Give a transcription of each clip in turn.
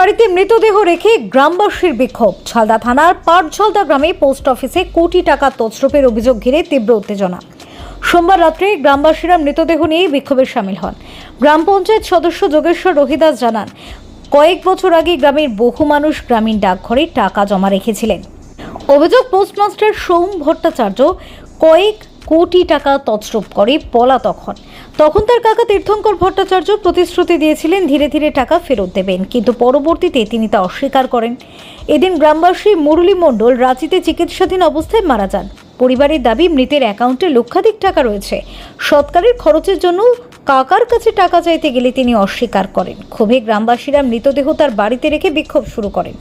বাড়িতে মৃতদেহ রেখে গ্রামবাসীর বিক্ষোভ। ছালদা থানার পাটঝলদা গ্রামে পোস্ট অফিসে কোটি টাকা তছরূপের অভিযোগ ঘিরে তীব্র উত্তেজনা। সোমবার রাত্রে গ্রামবাসীরা মৃতদেহ নিয়ে বিক্ষোভে সামিল হন। গ্রাম পঞ্চায়েত সদস্য যোগেশ্বর রহিদাস জানান, কয়েক বছর আগে গ্রামের বহু মানুষ গ্রামীণ ডাকঘরে টাকা জমা রেখেছিলেন। অভিযোগ পোস্টমাস্টার সৌম ভট্টাচার্য, কয়েক কোটি টাকা তছরূপ করে পলা তখন। তখন তার কাকা তীর্থঙ্কর ভট্টাচার্য প্রতিশ্রুতি দিয়েছিলেন ধীরে ধীরে টাকা ফেরত দেবেন, কিন্তু পরবর্তীতে তিনি তা অস্বীকার করেন। এদিন গ্রামবাসী মুরলী মণ্ডল রাঁচিতে চিকিৎসাধীন অবস্থায় মারা যান। পরিবারের দাবি, মৃতের অ্যাকাউন্টে লক্ষাধিক টাকা রয়েছে। সৎকারের খরচের জন্য কাকার কাছে টাকা চাইতে গেলে তিনি অস্বীকার করেন। ক্ষোভে গ্রামবাসীরা মৃতদেহ তার বাড়িতে রেখে বিক্ষোভ শুরু করেন।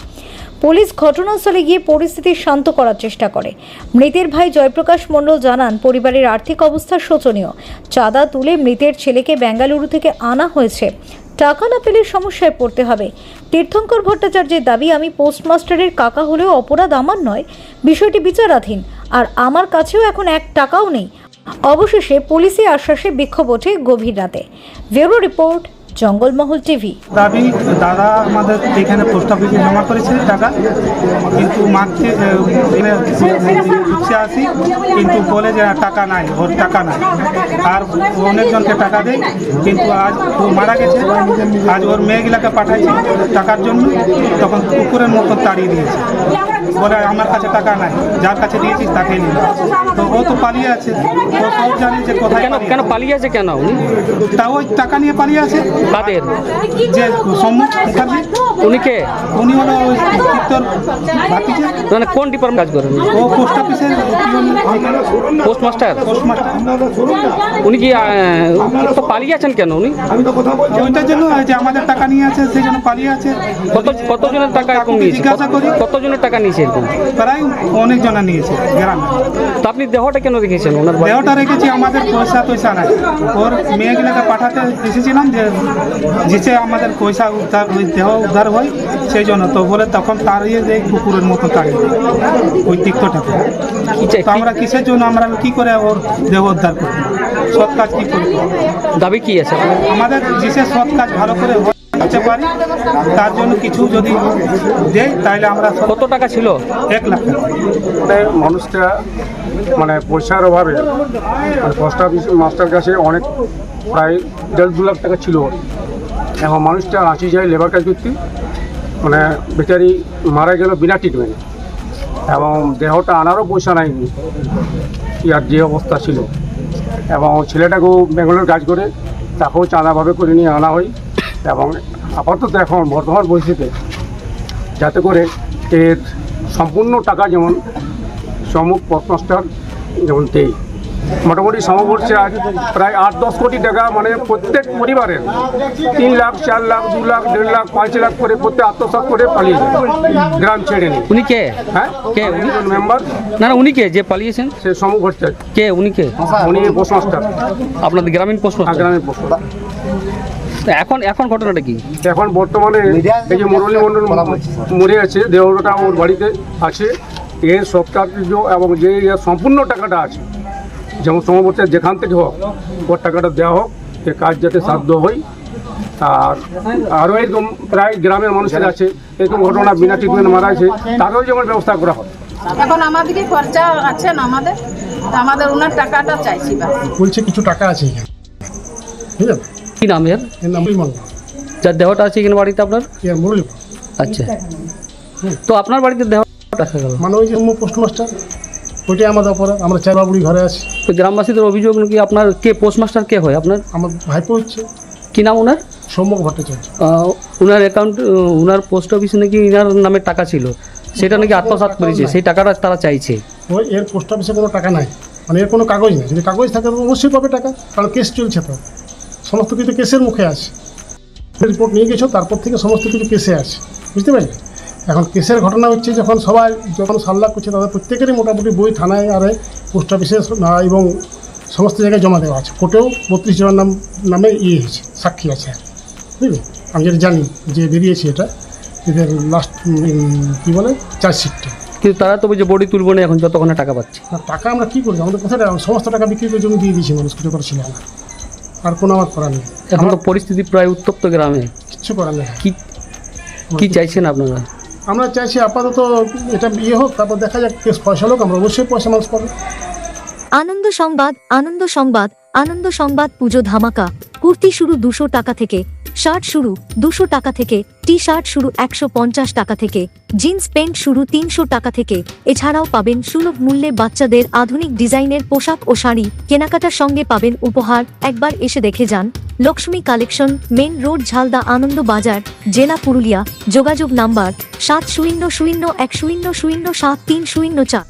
পুলিশ ঘটনাস্থলে গিয়ে পরিস্থিতি শান্ত করার চেষ্টা করে। মৃতের ভাই জয়প্রকাশ মণ্ডল জানান, পরিবারের আর্থিক অবস্থা শোচনীয়। চাঁদা তুলে মৃতের ছেলেকে বেঙ্গালুরু থেকে আনা হয়েছে। টাকা না পেলে সমস্যায় পড়তে হবে। তীর্থঙ্কর ভট্টাচার্যের দাবি, আমি পোস্টমাস্টারের কাকা হলেও অপরাধ আমার নয়। বিষয়টি বিচারাধীন। আর আমার কাছেও এখন এক টাকাও নেই। অবশেষে পুলিশি আশ্বাসে বিক্ষোভ ওঠে গভীর রাতে। Bureau report Jangalmahal TV. দাবি, দাদা আমাদের এখানে পোস্ট অফিসে জমা করেছে টাকা। কিন্তু মাকে আসি, কিন্তু বলে যে টাকা নাই, ওর টাকা নাই। আর অনেকজনকে টাকা দেয় কিন্তু আজ ও মারা গেছে। আজ ওর মেয়েগুলাকে পাঠাইছে টাকার জন্য, তখন কুকুরের মতো তাড়িয়ে দিয়েছে। বলে আমার কাছে টাকা নাই। যার কাছে দিয়েছিস তাকে নিল তো ও তো পালিয়ে আছে। ও সব জানে যে কোথায় কেন কেন। পালিয়ে আছে কেন উনি? তা ওই টাকা নিয়ে পালিয়ে আছে। তাদের যে সম্মুখ মুখার্জি উনি কে? উনি হলো মানে কোন ডিপার্টমেন্ট কাজ করেন? ও পোস্ট অফিসের পোস্টমাস্টার পোস্টমাস্টার উনি কি তো পালিয়ে আছেন কেন উনি? ওইটার জন্য যে আমাদের টাকা নিয়ে আছে সেই জন্য পালিয়ে আছে। কত কতজনের টাকা এরকম কাকুকে নিয়েছে? জিজ্ঞাসা করি। কতজনের টাকা নিয়েছে এরকম? প্রায় অনেক জনা নিয়েছে গ্রামে। তো আপনি দেহটা কেন রেখেছেন ওনার? দেহটা রেখেছি আমাদের পয়সা টয়সা নাই। ওর মেয়েগুলোকে পাঠাতে এসেছিলাম যে যেচে আমাদের পয়সা উদ্ধার দেহ উদ্ধার হয় সেই জন্য তো বলে তখন তাড়িয়ে দেয় কুকুরের মতো তাড়িয়ে দেয় ওই দিকটাকে কি তো আমরা কিসের জন্য আমরা কি করে ওর দেহ উদ্ধার করব? সৎ কাজ কি করব? দাবি কি আছে? আমাদের যে সৎ কাজ ভালো করে হতে পারি তার জন্য কিছু যদি দেয় তাহলে আমরা কত টাকা ছিল? এক লাখ টাকা। মানে মানুষটা মানে পয়সার অভাবে পোস্ট অফিস মাস্টার কাছে অনেক প্রায় দেড় দু লাখ টাকা ছিল। ওর। এখন মানুষটা রাঁচি যায় লেবার কাজ করতে। মানে বেচারি মারা গেল বিনা ট্রিটমেন্টে এবং দেহটা আনারও পয়সা নাই ইয়ার যে অবস্থা ছিল। এবং ছেলেটাকেও বেঙ্গালোর কাজ করে, তাকেও চাঁদাভাবে করে নিয়ে আনা হয়। এবং আপাতত এখন বর্তমান পরিস্থিতিতে যাতে করে এর সম্পূর্ণ টাকা যেমন, সম্মুখ পোস্টমাস্টার যেমন দেই মোটামুটি সমবর্ষে আজ প্রায় আট দশ কোটি টাকা মানে প্রত্যেক পরিবারের তিন লাখ চার লাখ দু লাখ দেড় লাখ পাঁচ লাখ করে প্রত্যেক আত্মসাৎ করে পালিয়ে গ্রাম ছেড়ে উনি কে? হ্যাঁ? কে মেম্বার না না উনি কে? যে পালিয়েছেন? সে ভট্টাচার্য কে? উনি কে? উনি পোস্টমাস্টার। আপনাদের গ্রামীণ পোস্টমাস্টার? গ্রামীণ পোস্ট তো এখন এখন ঘটনাটা কি? এখন বর্তমানে এই যে মুরলী মণ্ডল মরে আছে দেহটা ওর বাড়িতে আছে। এর সৎকার্য এবং যে এর সম্পূর্ণ টাকাটা আছে যেমন সমবর্তে যেখান থেকে হোক ওর টাকাটা দেওয়া হোক যে কাজ যাতে সাধ্য হয়। আর আরও এরকম প্রায় গ্রামের মানুষের আছে এরকম ঘটনা বিনা ট্রিটমেন্ট মারা আছে তাদেরও যেমন ব্যবস্থা করা হয় এখন আমাদেরকে খরচা আছে না আমাদের? আমাদের ওনার টাকাটা চাইছি বলছে কিছু টাকা আছে কি নাম এর? এর নাম বিমল। যার দেহটা আছে এখানে বাড়িতে আপনার? আচ্ছা। তো আপনার বাড়িতে দেহ দেখা গেল? মানে ওই যে পোস্টমাস্টার ওইটাই আমাদের অপরাধ। আমরা চার বাবুড়ি ঘরে আছি। তো গ্রামবাসীদের অভিযোগ নাকি আপনার কে পোস্টমাস্টার কে হয় আপনার? আমার ভাইপো হচ্ছে। কি নাম ওনার? সৌম্যক ভট্টাচার্য। ওনার অ্যাকাউন্ট ওনার পোস্ট অফিসে নাকি ইনার নামে টাকা ছিল। সেটা নাকি আত্মসাৎ করেছে সেই টাকাটা তারা চাইছে। ওই এর পোস্ট অফিসে কোনো টাকা নাই। মানে এর কোনো কাগজ নেই। যদি কাগজ থাকে অবশ্যই পাবে টাকা। কারণ কেস চলছে তো। সমস্ত কিছু কেসের মুখে আছে। রিপোর্ট নিয়ে গেছো তারপর থেকে সমস্ত কিছু কেসে আছে। বুঝতে পারলে? এখন কেসের ঘটনা হচ্ছে যখন সবাই যখন সাল্লা করছে তাদের প্রত্যেকেরই মোটামুটি বই থানায় আর পোস্ট অফিসে এবং সমস্ত জায়গায় জমা দেওয়া আছে। কোর্টেও বত্রিশ জনের নাম নামে ইয়ে হয়েছে সাক্ষী আছে বুঝলি? আমি যেটা জানি যে বেরিয়েছে এটা এদের লাস্ট কী বলে? চার্জশিটটা কিন্তু তারা তো বলছে বডি তুলবো না এখন যতক্ষণে টাকা পাচ্ছে। না টাকা আমরা কী করি? আমাদের কোথায়? সমস্ত টাকা বিক্রি করে জমি দিয়ে দিয়েছি মানুষকে যত ছিল আমার আর কোনো আমার করার নেই। এখন তো পরিস্থিতি প্রায় উত্তপ্ত গ্রামে। কিচ্ছু করার নেই। কি কি চাইছেন আপনারা? আমরা চাইছি আপাতত এটা ইয়ে হোক, তারপর দেখা যাক কেস পয়সা হোক আমরা অবশ্যই পয়সা মানুষ পাবো। আনন্দ সংবাদ আনন্দ সংবাদ আনন্দ সংবাদ পুজো ধামাকা। কুর্তি শুরু দুশো টাকা থেকে, শার্ট শুরু দুশো টাকা থেকে টি শার্ট শুরু একশো পঞ্চাশ টাকা থেকে, জিন্স প্যান্ট শুরু তিনশো টাকা থেকে। এছাড়াও পাবেন সুলভ মূল্যে বাচ্চাদের আধুনিক ডিজাইনের পোশাক ও শাড়ি। কেনাকাটার সঙ্গে পাবেন উপহার। একবার এসে দেখে যান। Lakshmi collection, main road, Jhalda, Ananda Bazar, জেলা পুরুলিয়া, যোগাযোগ নাম্বার সাত শূন্য শূন্য এক শূন্য শূন্য সাত তিন শূন্য চার।